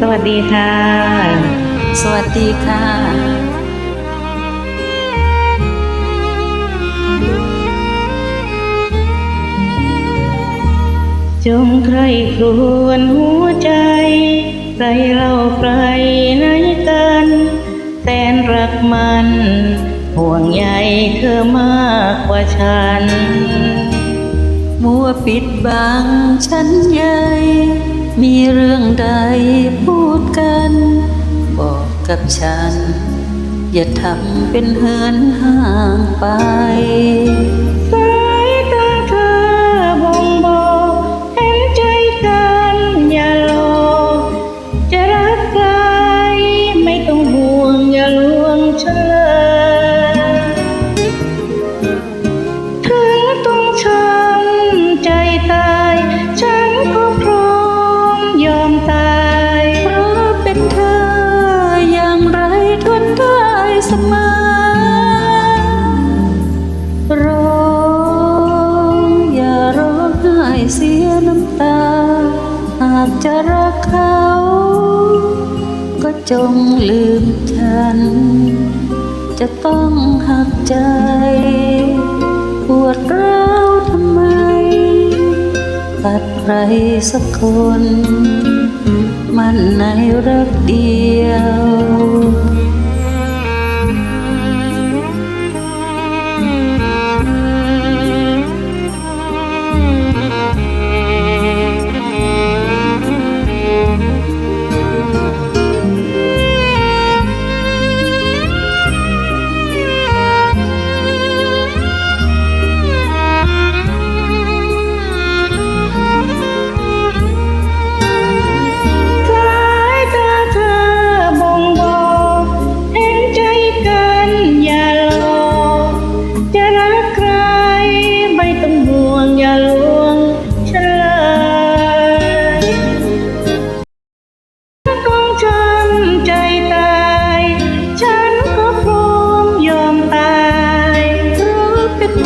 สวัสดีค่ะ สวัสดีค่ะจงใครครวนหัวใจใครเล่าใครไหนกันแสนรักมัน ห่วงใยเธอมากกว่าฉัน มัวปิดบังฉันให กับฉัน อย่าทำเป็นเหินห่างไป เสมอร้องอย่าร้องไห้เสียน้ำตา หากจะรักเขา ก็จงลืมฉัน จะต้องหักใจ ปวดร้าวทำไม ตัดใครสักคน มันในรักเดียว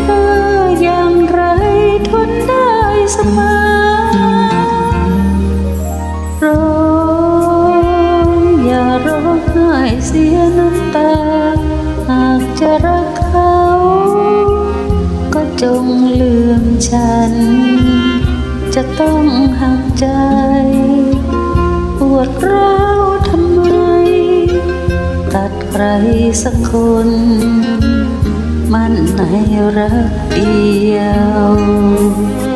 เธออย่างไรทนได้เสมอร้องอย่าร้องไห้เสียน้ำตา หากจะรักเขา ก็จงลืมฉัน จะต้องหักใจ ปวดร้าวทำไม ตัดใครสักคน ในรักเดียว